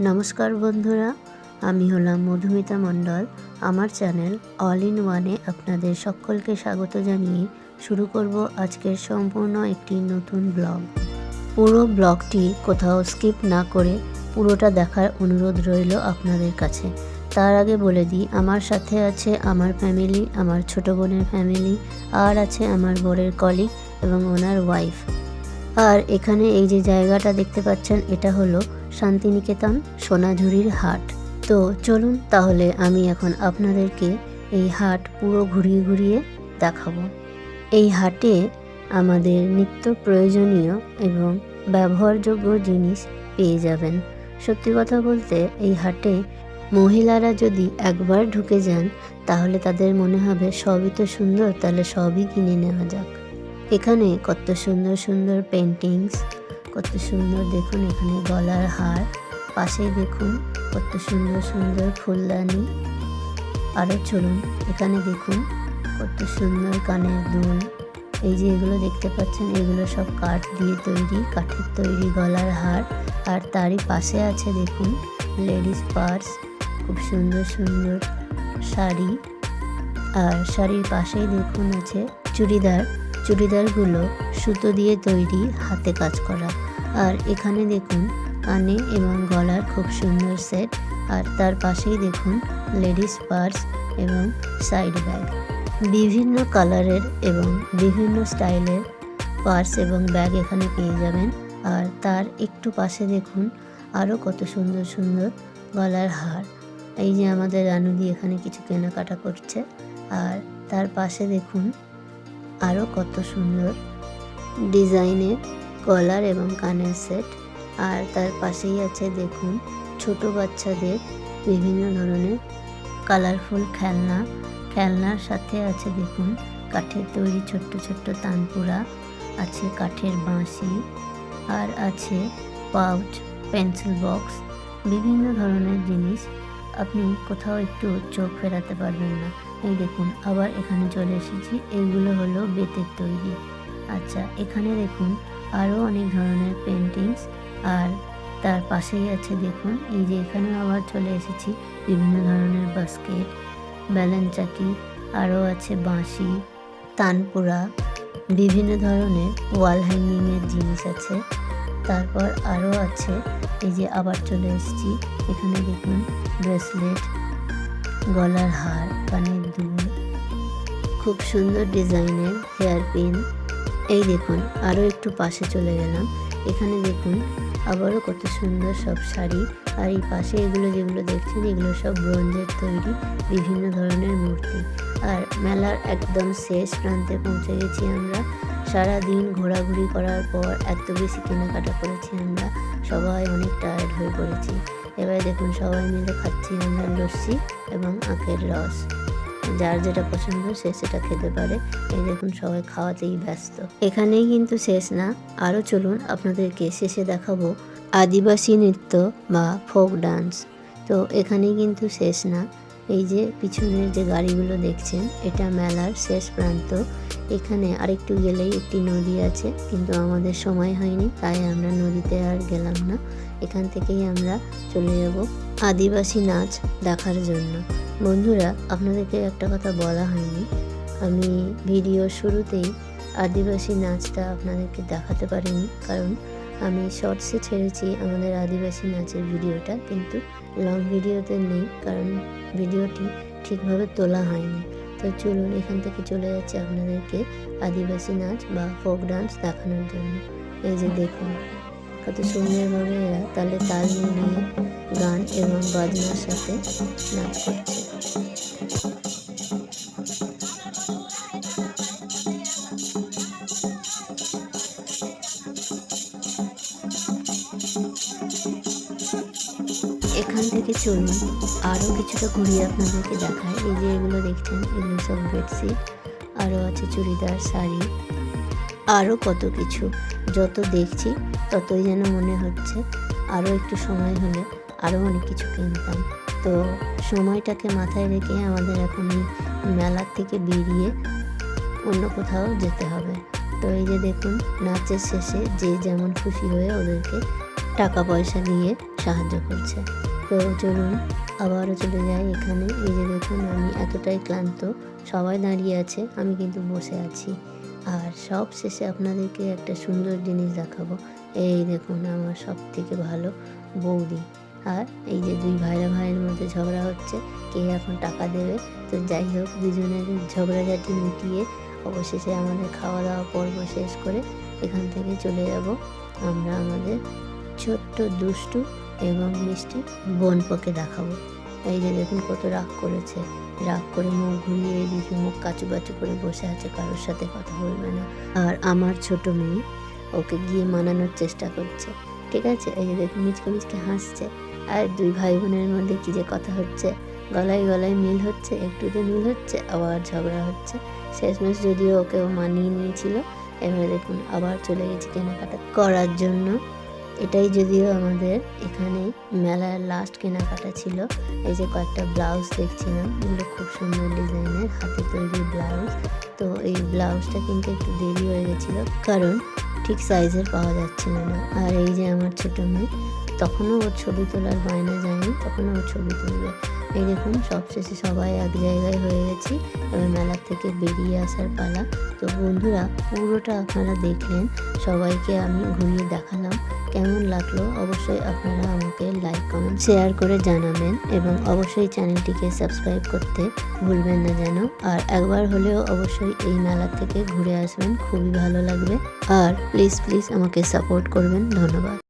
নমস্কার বন্ধুরা, আমি হলাম মধুমিতা মণ্ডল। আমার চ্যানেল অল ইন ওয়ানে আপনাদের সকলকে স্বাগত জানিয়ে শুরু করব আজকের সম্পূর্ণ একটি নতুন ব্লগ। পুরো ব্লগটি কোথাও স্কিপ না করে পুরোটা দেখার অনুরোধ রইল আপনাদের কাছে। তার আগে বলে দিই, আমার সাথে আছে আমার ফ্যামিলি, আমার ছোট বোনের ফ্যামিলি, আর আছে আমার বরের কলিগ এবং ওনার ওয়াইফ। আর এখানে এই যে জায়গাটা দেখতে পাচ্ছেন, এটা হলো শান্তিনিকেতন সোনাঝুরির হাট। তো চলুন তাহলে আমি এখন আপনাদেরকে এই হাট পুরো ঘুরিয়ে ঘুরিয়ে দেখাবো। এই হাটে আমাদের নিত্য প্রয়োজনীয় এবং ব্যবহারযোগ্য জিনিস পেয়ে যাবেন। সত্যি কথা বলতে এই হাটে মহিলারা যদি একবার ঢুকে যান, তাহলে তাদের মনে হবে সবই তো সুন্দর, তাহলে সবই কিনে নেওয়া যাক। এখানে কত সুন্দর সুন্দর পেন্টিংস কত সুন্দর দেখুন এখানে গলার হার। পাশেই দেখুন কত সুন্দর সুন্দর ফুলদানি। আরও চলুন, এখানে দেখুন কত সুন্দর কানের দুল। এই যে এগুলো দেখতে পাচ্ছেন, এগুলো সব কাঠ দিয়ে তৈরি, কাঠের তৈরি গলার হার। আর তারই পাশে আছে দেখুন লেডিস পার্স, খুব সুন্দর সুন্দর শাড়ি। আর শাড়ির পাশেই দেখুন আছে চুড়িদার। চুড়িদারগুলো সুতো দিয়ে তৈরি হাতে কাজ করা। আর এখানে দেখুন, কানে এবং গলার খুব সুন্দর সেট। আর তার পাশেই দেখুন, লেডিস পার্স এবং সাইড ব্যাগ। বিভিন্ন কালারের এবং বিভিন্ন স্টাইলের পার্স এবং ব্যাগ এখানে পেয়ে যাবেন। আর তার একটু পাশে দেখুন আরও কত সুন্দর সুন্দর গলার হার। এই যে আমাদের রানুদি এখানে কিছু কেনাকাটা করছে। আর তার পাশে দেখুন আরও কত সুন্দর ডিজাইনের কলার এবং কানের সেট। আর তার পাশেই আছে দেখুন ছোট বাচ্চাদের বিভিন্ন ধরনের কালারফুল খেলনা। খেলনার সাথে আছে দেখুন কাঠের তৈরি ছোট্ট ছোট্ট তানপুরা, আছে কাঠের বাঁশি, আর আছে পাউচ, পেন্সিল বক্স, বিভিন্ন ধরনের জিনিস আপনি কোথাও একটু চোখ ফেরাতে পারবেন না। এই দেখুন, আবার এখানে চলে এসেছি। এইগুলো হলো বেতের তৈরি। আচ্ছা এখানে দেখুন আরও অনেক ধরনের পেন্টিংস আর তার পাশেই আছে, দেখুন, এই যে এখানে আবার চলে এসেছি বিভিন্ন ধরনের বাস্কেট ব্যালেন চাকি আরও আছে বাঁশি, তানপুরা, বিভিন্ন ধরনের ওয়াল হ্যাঙ্গিংয়ের জিনিস আছে। তারপর আরও আছে, এই যে আবার চলে এসেছি। এখানে দেখুন, ব্রেসলেট, গলার হার, কানের দুল, খুব সুন্দর ডিজাইনের হেয়ার পিন। এই দেখুন, আরও একটু পাশে চলে গেলাম। এখানে দেখুন, আবারও কত সুন্দর সব শাড়ি। আর এই পাশে এগুলো যেগুলো দেখছেন, এগুলো সব ব্রোঞ্জের তৈরি, বিভিন্ন ধরনের মূর্তি। আর মেলার একদম শেষ প্রান্তে পৌঁছে গেছি আমরা। সারা দিন ঘোরাঘুরি করার পর এত বেশি কেনাকাটা করেছি আমরা, সবাই অনেক টায়ার্ড হয়ে পড়েছি। এবারে দেখুন, সবাই মিলে খাচ্ছি আমরা লস্যি এবং আখের রস। যার যেটা পছন্দ সে সেটা খেতে পারে। এই দেখুন, সবাই খাওয়াতেই ব্যস্ত। এখানেই কিন্তু শেষ না। আরও চলুন আপনাদেরকে শেষে দেখাবো আদিবাসী নৃত্য বা ফোক ডান্স। তো এখানেই কিন্তু শেষ না। এই যে পিছনের যে গাড়িগুলো দেখছেন, এটা মেলার শেষ প্রান্ত। এখানে আরেকটু গেলেই একটি নদী আছে, কিন্তু আমাদের সময় হয়নি, তাই আমরা নদীতে আর গেলাম না। এখান থেকেই আমরা চলে যাব আদিবাসী নাচ দেখার জন্য। বন্ধুরা, আপনাদেরকে একটা কথা বলা হয়নি। আমি ভিডিও শুরুতেই আদিবাসী নাচটা আপনাদেরকে দেখাতে পারিনি, কারণ আমি শর্টসে ছেড়েছি আমাদের আদিবাসী নাচের ভিডিওটা, কিন্তু লং ভিডিওতে নেই, কারণ ভিডিওটি ঠিকভাবে তোলা হয়নি। তো চলুন এখান থেকে চলে যাচ্ছে আপনাদেরকে আদিবাসী নাচ বা ফোক ডান্স দেখানোর জন্য। এই যে দেখুন, কত সুন্দরভাবে এরা তালে তাল মিলিয়ে গান এবং বাজনার সাথে নাচ করছে। এখান থেকে চলুন। আরও কিছুটা ঘুরিয়ে আপনাদেরকে দেখায় এই যে এগুলো দেখছেন, এগুলো সব বেডশিট আরও আছে চুড়িদার, শাড়ি আরও কত কিছু। যত দেখছি, ততই যেন মনে হচ্ছে আরও একটু সময় হলে আরও অনেক কিছু কিনতাম। তো সময়টাকে মাথায় রেখে আমাদের এখন মেলার থেকে বেরিয়ে অন্য কোথাও যেতে হবে। তো এই যে দেখুন, নাচের শেষে যে যেমন খুশি হয়ে ওদেরকে টাকা পয়সা দিয়ে সাহায্য করছে। তো চলুন, আবারও চলে যাই এখানে। এই যে দেখুন, আমি এতটাই ক্লান্ত। সবাই দাঁড়িয়ে আছে, আমি কিন্তু বসে আছি। আর সব শেষে আপনাদেরকে একটা সুন্দর জিনিস দেখাবো। এই দেখুন, আমার সব থেকে ভালো বৌদি। আর এই যে দুই ভাইরা ভাইয়ের মধ্যে ঝগড়া হচ্ছে, কে এখন টাকা দেবে? তো যাই হোক, দুজনের ঝগড়াঝাটি মিটিয়ে অবশেষে আমাদের খাওয়া দাওয়া পর্ব শেষ করে এখান থেকে চলে যাব। আমরা আমাদের ছোট্ট, দুষ্টু এবং মিষ্টি বোনপোকে দেখাবো। এই যে দেখুন কত রাগ করেছে। রাগ করে মুখ ঘুরিয়ে এদিকে মুখ কাচু কাচু করে বসে আছে, কারোর সাথে কথা বলবে না। আর আমার ছোট মেয়ে ওকে গিয়ে মানানোর চেষ্টা করছে। ঠিক আছে? এই যে দেখুন মিচকে মিচকে হাসছে। আর দুই ভাই বোনের মধ্যে কী যে কথা হচ্ছে? গলায় গলায় মিল হচ্ছে, একটুতে মিল হচ্ছে, আবার ঝগড়া হচ্ছে। শেষমেশ যদিও ওকে ও মানিয়ে নিয়েছিল, এবারে দেখুন আবার চলে গেছি কেনাকাটা করার জন্য। এটাই যদিও আমাদের এখানে মেলার লাস্ট কেনাকাটা ছিল। এই যে কয়েকটা ব্লাউজ দেখছিলাম, এগুলো খুব সুন্দর ডিজাইনের, হাতে তৈরি ব্লাউজ তো এই ব্লাউজটা কিন্তু একটু দেরি হয়ে গেছিল, কারণ ঠিক সাইজের পাওয়া যাচ্ছিল না। আর এই যে আমার ছোটো মেয়ে তখনও ওর ছবি তোলার বায়না যায়নি তখনও ওর ছবি তুলবে এই দেখুন, সবশেষে সবাই এক জায়গায় হয়ে গেছি। এবার মেলার থেকে বেরিয়ে আসার পালা। তো বন্ধুরা, পুরোটা আপনারা দেখলেন। সবাইকে আমি ঘুরিয়ে দেখালাম। কেমন লাগল? অবশ্যই আপনারা আমাকে লাইক কমেন্ট শেয়ার করে জানাবেন। এবং অবশ্যই চ্যানেলটিকে সাবস্ক্রাইব করতে ভুলবেন না যেন। আর একবার হলেও অবশ্যই এই মেলা থেকে ঘুরে আসবেন। খুবই ভালো লাগবে। আর প্লিজ প্লিজ আমাকে সাপোর্ট করবেন। ধন্যবাদ।